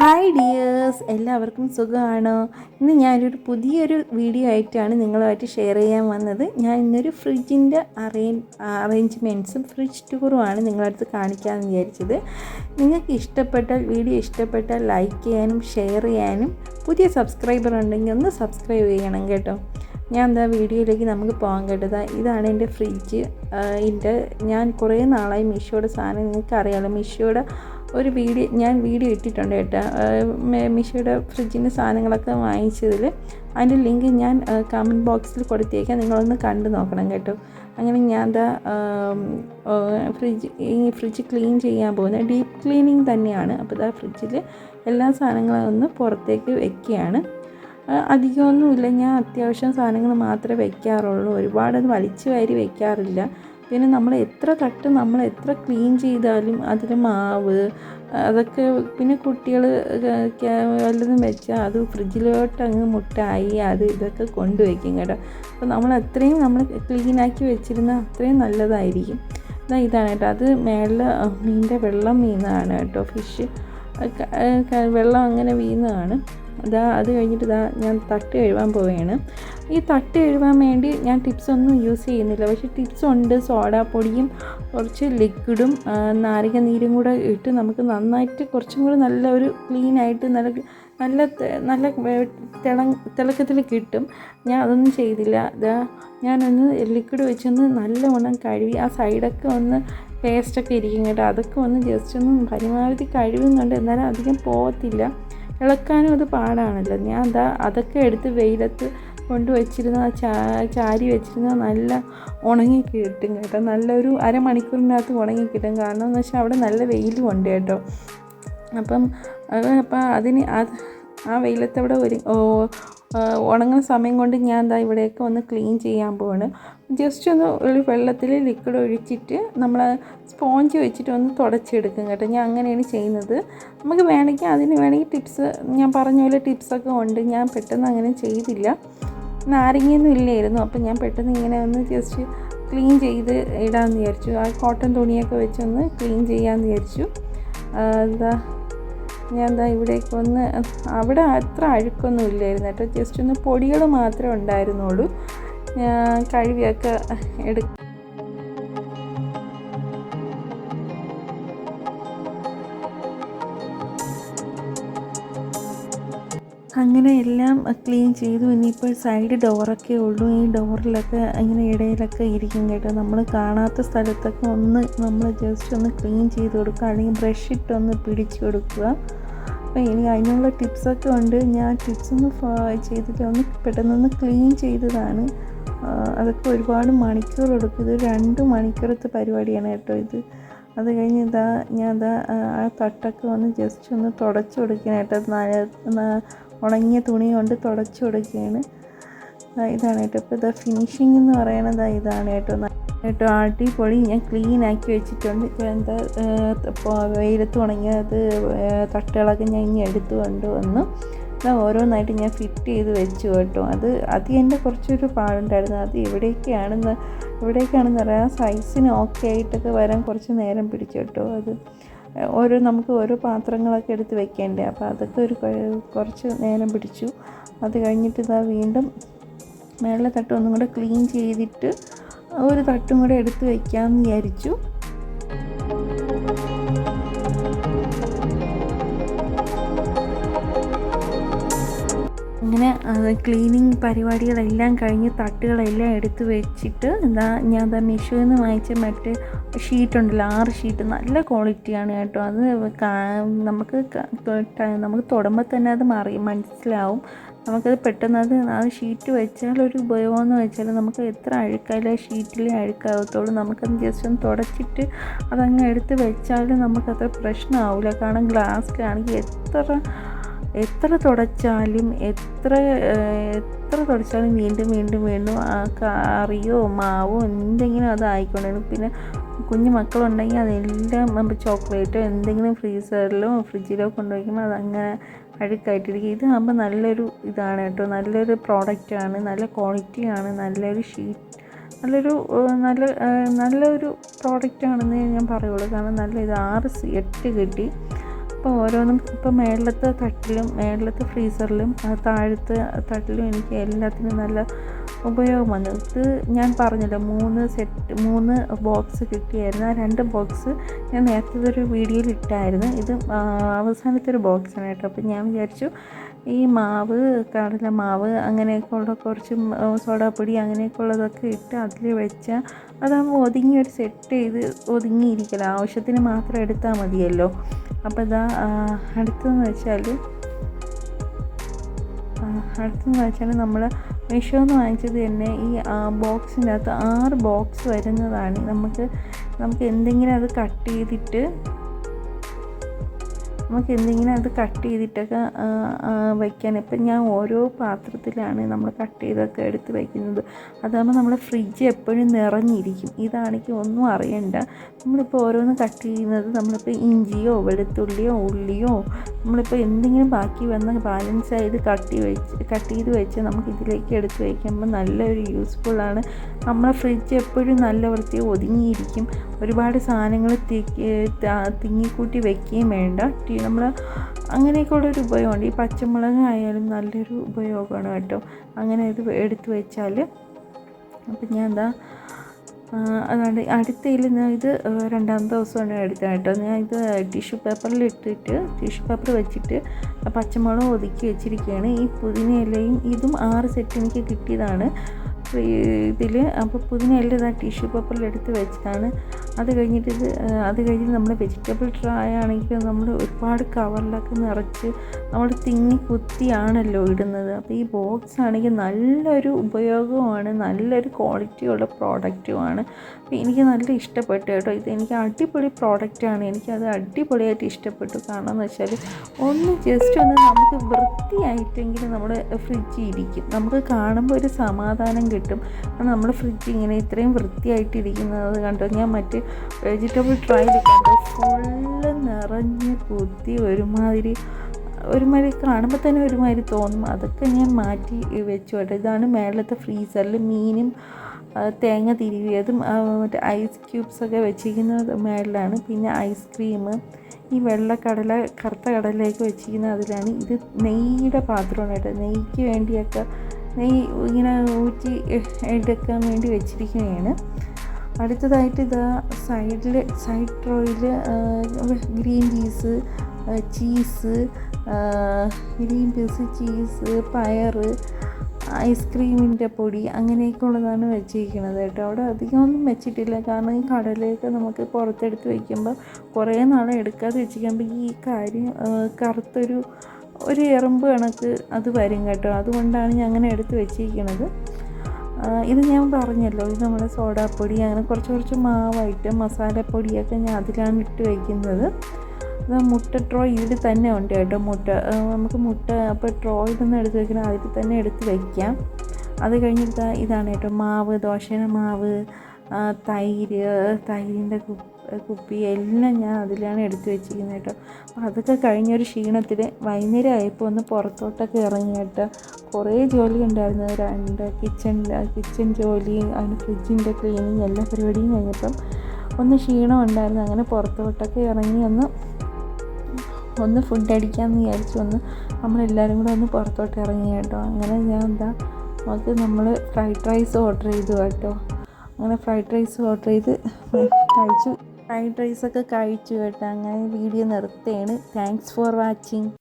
Hi dears എല്ലാവർക്കും സുഖമാണോ ഇന്ന് ഞാനൊരു പുതിയൊരു വീഡിയോ ആയിട്ടാണ് നിങ്ങളുമായിട്ട് ഷെയർ ചെയ്യാൻ വന്നത്. ഞാൻ ഇന്നൊരു ഫ്രിഡ്ജിന്റെ അറേൻ അറേഞ്ച്മെന്റ്സും ഫ്രിഡ്ജ് ടൂറുമാണ് നിങ്ങളടുത്ത് കാണിക്കാമെന്ന് വിചാരിച്ചത്. നിങ്ങൾക്ക് ഇഷ്ടപ്പെട്ടാൽ വീഡിയോ ഇഷ്ടപ്പെട്ടാൽ ലൈക്ക് ചെയ്യാനും ഷെയർ ചെയ്യാനും പുതിയ സബ്സ്ക്രൈബർ ഉണ്ടെങ്കിൽ ഒന്ന് സബ്സ്ക്രൈബ് ചെയ്യണം കേട്ടോ. ഞാൻ എന്താ വീഡിയോയിലേക്ക് നമുക്ക് പോകാൻ കേട്ടത് ഇതാണ് എന്റെ ഫ്രിഡ്ജ് ഇതിന്റെ ഞാൻ കുറേ നാളായി മീഷോയുടെ സാധനം. നിങ്ങൾക്ക് അറിയാമല്ലോ മിഷോയുടെ ഒരു വീഡിയോ ഞാൻ വീഡിയോ ഇട്ടിട്ടുണ്ട് കേട്ടോ. മിഷോയുടെ ഫ്രിഡ്ജിന്റെ സാധനങ്ങളൊക്കെ വാങ്ങിച്ചതിൽ അതിന്റെ ലിങ്ക് ഞാൻ കമന്റ് ബോക്സിൽ കൊടുത്തേക്കാം. നിങ്ങളൊന്ന് കണ്ടു നോക്കണം കേട്ടോ. അങ്ങനെ ഞാൻ എന്താ ഫ്രിഡ്ജ് ഈ ഫ്രിഡ്ജ് ക്ലീൻ ചെയ്യാൻ പോകുന്നത് ഡീപ്പ് ക്ലീനിങ് തന്നെയാണ്. അപ്പോൾ ഇതാ ഫ്രിഡ്ജിൽ എല്ലാ സാധനങ്ങളും ഒന്ന് പുറത്തേക്ക് വെക്കുകയാണ്. അധികമൊന്നുമില്ല. ഞാൻ അത്യാവശ്യം സാധനങ്ങൾ മാത്രമേ വെക്കാറുള്ളൂ. ഒരുപാടത് വലിച്ചു വാരി വെക്കാറില്ല. പിന്നെ നമ്മൾ എത്ര തട്ട് നമ്മൾ എത്ര ക്ലീൻ ചെയ്താലും അതിൽ മാവ് അതൊക്കെ പിന്നെ കുട്ടികൾ വല്ലതും വെച്ചാൽ അത് ഫ്രിഡ്ജിലോട്ട് അങ്ങ് മുട്ടായി അത് ഇതൊക്കെ കൊണ്ടുവയ്ക്കും കേട്ടോ. അപ്പോൾ നമ്മൾ അത്രയും നമ്മൾ ക്ലീനാക്കി വെച്ചിരുന്ന അത്രയും നല്ലതായിരിക്കും. എന്നാൽ ഇതാണ് കേട്ടോ. അത് മേളിൽ മീനിന്റെ വെള്ളം വീണതാണ് കേട്ടോ. ഫിഷ് വെള്ളം അങ്ങനെ വീണതാണ്. ഇതാ അത് കഴിഞ്ഞിട്ട് ഇതാ ഞാൻ തട്ട് എഴുവാൻ പോവുകയാണ്. ഈ തട്ട് എഴുവാൻ വേണ്ടി ഞാൻ ടിപ്സ് ഒന്നും യൂസ് ചെയ്യുന്നില്ല. പക്ഷേ ടിപ്സ് ഉണ്ട്. സോഡാപ്പൊടിയും കുറച്ച് ലിക്വിഡും നാരങ്ങ നീരും കൂടെ ഇട്ട് നമുക്ക് നന്നായിട്ട് കുറച്ചും കൂടി നല്ല ഒരു ക്ലീനായിട്ട് നല്ല നല്ല നല്ല തിള തിളക്കത്തിൽ കിട്ടും. ഞാൻ അതൊന്നും ചെയ്തില്ല. ഇതാ ഞാനൊന്ന് ലിക്വിഡ് വെച്ചൊന്ന് നല്ലവണ്ണം കഴുകി ആ സൈഡൊക്കെ ഒന്ന് പേസ്റ്റൊക്കെ ഇരിക്കും കേട്ടോ. അതൊക്കെ ഒന്ന് ജസ്റ്റ് ഒന്ന് പരമാവധി കഴിവുന്നുണ്ട് എന്നാലും അധികം പോകത്തില്ല ഇളക്കാനും അത് പാടാണല്ലോ. ഞാൻ എന്താ അതൊക്കെ എടുത്ത് വെയിലത്ത് കൊണ്ട് വെച്ചിരുന്ന. ചാ ചാരി വെച്ചിരുന്ന. നല്ല ഉണങ്ങി കിട്ടും. കേട്ടോ നല്ലൊരു അരമണിക്കൂറിനകത്ത് ഉണങ്ങി കിട്ടും കാരണം എന്ന് വെച്ചാൽ അവിടെ നല്ല വെയിലും ഉണ്ട് കേട്ടോ. അപ്പം അപ്പം അതിന് അത് ആ വെയിലത്തവിടെ ഒരു ഉണങ്ങുന്ന സമയം കൊണ്ട് ഞാൻ എന്താ ഇവിടെയൊക്കെ ഒന്ന് ക്ലീൻ ചെയ്യാൻ പോവാണ്. ജസ്റ്റ് ഒന്ന് ഒരു വെള്ളത്തിൽ ലിക്വിഡ് ഒഴിച്ചിട്ട് നമ്മൾ സ്പോഞ്ച് വെച്ചിട്ട് ഒന്ന് തുടച്ചെടുക്കും കേട്ടോ. ഞാൻ അങ്ങനെയാണ് ചെയ്യുന്നത്. നമുക്ക് വേണമെങ്കിൽ അതിന് വേണമെങ്കിൽ ടിപ്സ് ഞാൻ പറഞ്ഞ പോലെ ടിപ്സൊക്കെ ഉണ്ട്. ഞാൻ പെട്ടെന്ന് അങ്ങനെ ചെയ്തില്ല. നാരങ്ങയൊന്നും ഇല്ലായിരുന്നു. അപ്പോൾ ഞാൻ പെട്ടെന്ന് ഇങ്ങനെ ഒന്ന് ജസ്റ്റ് ക്ലീൻ ചെയ്ത് ഇടാമെന്ന് വിചാരിച്ചു. ആ കോട്ടൺ തുണിയൊക്കെ വെച്ചൊന്ന് ക്ലീൻ ചെയ്യാമെന്ന് വിചാരിച്ചു. എന്താ ഞാൻ എന്താ ഇവിടേക്ക് ഒന്ന് അവിടെ അത്ര അഴുക്കൊന്നും ഇല്ലായിരുന്നു കേട്ടോ. ജസ്റ്റ് ഒന്ന് പൊടികൾ മാത്രമേ ഉണ്ടായിരുന്നുള്ളൂ. ഞാൻ കഴുകിയൊക്കെ എടു അങ്ങനെ എല്ലാം ക്ലീൻ ചെയ്തു. ഇനിയിപ്പോൾ സൈഡ് ഡോറൊക്കെ ഉള്ളൂ. ഈ ഡോറിലൊക്കെ ഇങ്ങനെ ഇടയിലൊക്കെ ഇരിക്കും കേട്ടോ. നമ്മൾ കാണാത്ത സ്ഥലത്തൊക്കെ ഒന്ന് നമ്മൾ ജസ്റ്റ് ഒന്ന് ക്ലീൻ ചെയ്ത് കൊടുക്കുക. അല്ലെങ്കിൽ ബ്രഷ് ഇട്ടൊന്ന് പിടിച്ചു കൊടുക്കുക. അപ്പോൾ ഇനി അതിനുള്ള ടിപ്സൊക്കെ ഉണ്ട്. ഞാൻ ടിപ്സ് ഒന്ന് ചെയ്തിട്ട് ഒന്ന് പെട്ടെന്നൊന്ന് ക്ലീൻ ചെയ്തതാണ്. അതൊക്കെ ഒരുപാട് മണിക്കൂർ എടുക്കും. ഇത് രണ്ട് മണിക്കൂറത്തെ പരിപാടിയാണ് കേട്ടോ ഇത്. അത് കഴിഞ്ഞ് ഇതാ ഞാൻ ഇതാ ആ തട്ടൊക്കെ ഒന്ന് ജസ്റ്റ് ഒന്ന് തുടച്ചു കൊടുക്കാനായിട്ട് ഉണങ്ങിയ തുണി കൊണ്ട് തുടച്ചു കൊടുക്കുകയാണ്. ഇതാണ് കേട്ടോ. ഇപ്പോൾ ഇതാ ഫിനിഷിംഗ് എന്ന് പറയണത് ഇതാണ് കേട്ടോ. കേട്ടോ അടിപൊളി ഞാൻ ക്ലീൻ ആക്കി വെച്ചിട്ടുണ്ട്. ഇപ്പോൾ എന്താ വെയിലത്ത് ഉണങ്ങിയത് തട്ടുകളൊക്കെ ഞാൻ ഇനി എടുത്തു കൊണ്ടുവന്നു. എന്നാൽ ഓരോന്നായിട്ട് ഞാൻ ഫിറ്റ് ചെയ്ത് വെച്ചു കേട്ടോ. അത് അത് എന്റെ കുറച്ചൊരു പാടുണ്ടായിരുന്നു. അത് എവിടേക്കാണെന്ന് എവിടേക്കാണെന്ന് പറയാം സൈസിന് ഓക്കെ ആയിട്ടൊക്കെ വരാൻ കുറച്ച് നേരം പിടിച്ചു കേട്ടോ അത്. ഓരോ നമുക്ക് ഓരോ പാത്രങ്ങളൊക്കെ എടുത്ത് വെക്കേണ്ടേ. അപ്പോൾ അതൊക്കെ ഒരു കുറച്ച് നേരം പിടിച്ചു. അത് കഴിഞ്ഞിട്ട് ഇതാ വീണ്ടും മേളിലെ തട്ട് ഒന്നും കൂടെ ക്ലീൻ ചെയ്തിട്ട് ഒരു തട്ടും കൂടെ എടുത്ത് വയ്ക്കാമെന്ന് വിചാരിച്ചു. അങ്ങനെ ക്ലീനിങ് പരിപാടികളെല്ലാം കഴിഞ്ഞ് തട്ടുകളെല്ലാം എടുത്ത് വെച്ചിട്ട് എന്താ ഞാൻ എന്താ മീഷോയിൽ നിന്ന് വാങ്ങിച്ച മറ്റേ ഷീറ്റ് ഉണ്ടല്ലോ ആറ് ഷീറ്റ് നല്ല ക്വാളിറ്റിയാണ് കേട്ടോ. അത് നമുക്ക് നമുക്ക് തൊടുമ്പോൾ തന്നെ അത് മറി മനസ്സിലാവും. നമുക്കത് പെട്ടെന്ന് അത് ആ ഷീറ്റ് വെച്ചാൽ ഒരു ഉപയോഗമെന്ന് വെച്ചാൽ നമുക്ക് എത്ര അഴുക്കായാലും ഷീറ്റിലേ അഴുക്കാകത്തുള്ളൂ നമുക്കത് ജസ്റ്റ് ഒന്ന് തുടച്ചിട്ട് അതങ്ങ് എടുത്ത് വെച്ചാൽ നമുക്കത്ര പ്രശ്നമാവില്ല കാരണം ഗ്ലാസ്സിലാണെങ്കിൽ എത്ര എത്ര തുടച്ചാലും എത്ര എത്ര തുടച്ചാലും വീണ്ടും വീണ്ടും വീണ്ടും ആ കറിയോ മാവോ എന്തെങ്കിലും അത് ആയിക്കൊണ്ടിരുന്നു പിന്നെ കുഞ്ഞു മക്കളുണ്ടെങ്കിൽ അതെല്ലാം നമ്മൾ ചോക്ലേറ്റോ എന്തെങ്കിലും ഫ്രീസറിലോ ഫ്രിഡ്ജിലോ കൊണ്ടുവയ്ക്കുമ്പോൾ അതങ്ങനെ അഴുക്കായിട്ടിരിക്കും. ഇതാകുമ്പോൾ നല്ലൊരു ഇതാണ് കേട്ടോ. നല്ലൊരു പ്രോഡക്റ്റാണ് നല്ല ക്വാളിറ്റിയാണ് നല്ലൊരു ഷീറ്റ് നല്ലൊരു നല്ല നല്ലൊരു പ്രോഡക്റ്റാണെന്ന് ഞാൻ പറയുള്ളൂ. കാരണം നല്ല ഇത് ആറ് എട്ട് കിട്ടി. അപ്പോൾ ഓരോന്നും ഇപ്പോൾ മേളിലത്തെ തട്ടിലും മേളിലത്തെ ഫ്രീസറിലും താഴത്തെ തട്ടിലും എനിക്ക് എല്ലാത്തിനും നല്ല ഉപയോഗം ഞാൻ പറഞ്ഞല്ലോ മൂന്ന് സെറ്റ് മൂന്ന് ബോക്സ് കിട്ടിയായിരുന്നു. ആ രണ്ട് ബോക്സ് ഞാൻ നേരത്തെ ഒരു വീഡിയോയിൽ ഇട്ടായിരുന്നു. ഇത് അവസാനത്തെ ഒരു ബോക്സാണ് കേട്ടോ. അപ്പോൾ ഞാൻ വിചാരിച്ചു ഈ മാവ് കടല മാവ് അങ്ങനെയൊക്കെ ഉള്ള കുറച്ച് സോഡാപ്പൊടി അങ്ങനെയൊക്കെ ഉള്ളതൊക്കെ ഇട്ട് അതിൽ വെച്ചാൽ അതാകുമ്പോൾ ഒതുങ്ങി ഒരു സെറ്റ് ചെയ്ത് ഒതുങ്ങിയിരിക്കില്ല ആവശ്യത്തിന് മാത്രം എടുത്താൽ മതിയല്ലോ. അപ്പോൾ ഇതാ അടുത്തെന്ന് വെച്ചാൽ അടുത്തെന്ന് വെച്ചാൽ നമ്മൾ മീഷോന്ന് വാങ്ങിച്ചത് തന്നെ ഈ ബോക്സിന്റെ അകത്ത് ആറ് ബോക്സ് വരുന്നതാണ്. നമുക്ക് നമുക്ക് എന്തെങ്കിലും അത് കട്ട് ചെയ്തിട്ട് നമുക്ക് എന്തെങ്കിലും അത് കട്ട് ചെയ്തിട്ടൊക്കെ വയ്ക്കാൻ. ഇപ്പം ഞാൻ ഓരോ പാത്രത്തിലാണ് നമ്മൾ കട്ട് ചെയ്തൊക്കെ എടുത്ത് വയ്ക്കുന്നത്. അതാകുമ്പോൾ നമ്മുടെ ഫ്രിഡ്ജ് എപ്പോഴും നിറഞ്ഞിരിക്കും. ഇതാണെങ്കിൽ ഒന്നും അറിയണ്ട. നമ്മളിപ്പോൾ ഓരോന്ന് കട്ട് ചെയ്യുന്നത് നമ്മളിപ്പോൾ ഇഞ്ചിയോ വെളുത്തുള്ളിയോ ഉള്ളിയോ നമ്മളിപ്പോൾ എന്തെങ്കിലും ബാക്കി വന്ന ബാലൻസ് ആയത് കട്ട് വെച്ച് കട്ട് ചെയ്ത് വെച്ച് നമുക്ക് ഇതിലേക്ക് എടുത്ത് വയ്ക്കുമ്പോൾ നല്ലൊരു യൂസ്ഫുള്ളാണ് നമ്മളെ ഫ്രിഡ്ജ് എപ്പോഴും നല്ല വൃത്തി ഒതുങ്ങിയിരിക്കും. ഒരുപാട് സാധനങ്ങൾ തിങ്ങിക്കൂട്ടി വെക്കുകയും വേണ്ട. നമ്മൾ അങ്ങനെയൊക്കെയുള്ളൊരു ഉപയോഗമുണ്ട്. ഈ പച്ചമുളക് ആയാലും നല്ലൊരു ഉപയോഗമാണ് കേട്ടോ. അങ്ങനെ ഇത് എടുത്തു വെച്ചാൽ അപ്പം ഞാൻ എന്താ അതാണ് അടുത്തതിൽ ഇത് രണ്ടാമത്തെ ദിവസമാണ് എടുത്തത് കേട്ടോ. ഞാൻ ഇത് ടിഷ്യൂ പേപ്പറിൽ ഇട്ടിട്ട് ടിഷ്യൂ പേപ്പർ വെച്ചിട്ട് പച്ചമുളക് ഒതുക്കി വെച്ചിരിക്കുകയാണ്. ഈ പുതിനയിലയും ഇതും ആറ് സെറ്റ് എനിക്ക് കിട്ടിയതാണ്. ഇതിൽ അപ്പോൾ പുതിനയില ഇതാ ടിഷ്യൂ പേപ്പറിൽ എടുത്ത് വെച്ചതാണ്. അത് കഴിഞ്ഞിട്ട് അത് കഴിഞ്ഞ് നമ്മൾ വെജിറ്റബിൾ ഡ്രൈ ആണെങ്കിൽ നമ്മൾ ഒരുപാട് കവറിലൊക്കെ നിറച്ച് നമ്മൾ തിങ്ങി കുത്തിയാണല്ലോ ഇടുന്നത്. അപ്പോൾ ഈ ബോക്സ് ആണെങ്കിൽ നല്ലൊരു ഉപയോഗമാണ് നല്ലൊരു ക്വാളിറ്റിയുള്ള പ്രോഡക്റ്റുമാണ് അപ്പോൾ എനിക്ക് നല്ല ഇഷ്ടപ്പെട്ടു കേട്ടോ. ഇത് എനിക്ക് അടിപൊളി പ്രോഡക്റ്റാണ് എനിക്കത് അടിപൊളിയായിട്ട് ഇഷ്ടപ്പെട്ടു. കാരണം എന്ന് വെച്ചാൽ ഒന്ന് ജസ്റ്റ് ഒന്ന് നമുക്ക് വൃത്തിയായിട്ടെങ്കിലും നമ്മുടെ ഫ്രിഡ്ജ് ഇരിക്കും. നമുക്ക് കാണുമ്പോൾ ഒരു സമാധാനം കിട്ടും. നമ്മുടെ ഫ്രിഡ്ജ് ഇങ്ങനെ ഇത്രയും വൃത്തിയായിട്ടിരിക്കുന്നത് കണ്ടോ? ഞാൻ മറ്റ് വെജിറ്റബിൾ ട്രൈയിൽ കണ്ടോ ഫുള്ള് നിറഞ്ഞ് കുത്തി ഒരുമാതിരി ഒരുമാതിരി കാണുമ്പോൾ തന്നെ ഒരുമാതിരി തോന്നും. അതൊക്കെ ഞാൻ മാറ്റി വെച്ചു കേട്ടോ. ഇതാണ് മേളത്തെ ഫ്രീസറിൽ മീനും തേങ്ങ തിരുവിയതും മറ്റേ ഐസ് ക്യൂബ്സ് ഒക്കെ വെച്ചിരിക്കുന്നത് മേളിലാണ്. പിന്നെ ഐസ്ക്രീം ഈ വെള്ളക്കടല കറുത്ത കടലയൊക്കെ വെച്ചിരിക്കുന്നത് അതിലാണ്. ഇത് നെയ്യുടെ പാത്രമാണ് കേട്ടോ. നെയ്ക്ക് വേണ്ടിയൊക്കെ നെയ്യ് ഇങ്ങനെ ഊറ്റി എടുക്കാൻ വേണ്ടി വെച്ചിരിക്കുകയാണ്. അടുത്തതായിട്ട് ഇതാ സൈഡിൽ side ഡ്രോയിൽ green peas cheese green peas cheese പയർ ഐസ്ക്രീമിന്റെ പൊടി അങ്ങനെയൊക്കെ ഉള്ളതാണ് വെച്ചിരിക്കുന്നത് കേട്ടോ. അവിടെ അധികമൊന്നും വെച്ചിട്ടില്ല. കാരണം ഈ കടലയൊക്കെ നമുക്ക് പുറത്തെടുത്ത് വയ്ക്കുമ്പോൾ കുറേ നാളെ എടുക്കാതെ വെച്ചിരിക്കുമ്പോൾ ഈ കാര്യം കറുത്തൊരു ഒരു എറുമ്പ് കണക്ക് അത് വരും കേട്ടോ. അതുകൊണ്ടാണ് ഞാൻ അങ്ങനെ എടുത്ത് വെച്ചിരിക്കുന്നത്. ഇത് ഞാൻ പറഞ്ഞല്ലോ ഇത് നമ്മുടെ സോഡാപ്പൊടി അങ്ങനെ കുറച്ച് കുറച്ച് മാവായിട്ട് മസാലപ്പൊടിയൊക്കെ ഞാൻ അതിലാണ് ഇട്ട് വയ്ക്കുന്നത് മുട്ട ട്രോ ഇതിൽ തന്നെ ഉണ്ട് കേട്ടോ മുട്ട. നമുക്ക് മുട്ട അപ്പോൾ ട്രോയിൽ നിന്ന് എടുത്ത് വയ്ക്കണം അതിൽ തന്നെ എടുത്ത് വയ്ക്കാം അത് കഴിഞ്ഞിട്ട് ഇതാണ് കേട്ടോ മാവ് ദോശയുടെ മാവ് തൈര് തൈരിന്റെ കുപ്പി കുപ്പി എല്ലാം ഞാൻ അതിലാണ് എടുത്ത് വെച്ചിരിക്കുന്നത് കേട്ടോ. അപ്പോൾ അതൊക്കെ കഴിഞ്ഞൊരു ക്ഷീണത്തിൽ വൈകുന്നേരം ആയപ്പോൾ ഒന്ന് പുറത്തോട്ടൊക്കെ ഇറങ്ങി കേട്ടോ. കുറേ ജോലി ഉണ്ടായിരുന്നു. രണ്ട് കിച്ചൺ കിച്ചൺ ജോലി അതിന് ഫ്രിഡ്ജിന്റെ ക്ലീനിങ് എല്ലാ പരിപാടിയും കഴിഞ്ഞപ്പം ഒന്ന് ക്ഷീണം ഉണ്ടായിരുന്നു. അങ്ങനെ പുറത്തോട്ടൊക്കെ ഇറങ്ങി ഒന്ന് ഒന്ന് ഫുഡ് അടിക്കാമെന്ന് വിചാരിച്ചു ഒന്ന് നമ്മളെല്ലാവരും കൂടെ ഒന്ന് പുറത്തോട്ട് ഇറങ്ങി കേട്ടോ. അങ്ങനെ ഞാൻ എന്താ നമുക്ക് നമ്മൾ ഫ്രൈഡ് റൈസ് ഓർഡർ ചെയ്തു കേട്ടോ. അങ്ങനെ ഫ്രൈഡ് റൈസ് ഓർഡർ ചെയ്ത് കഴിച്ചു. ഫ്രൈഡ് റൈസൊക്കെ കഴിച്ചു കേട്ടോ. അങ്ങനെ വീഡിയോ നിർത്തുകയാണ്. Thanks for watching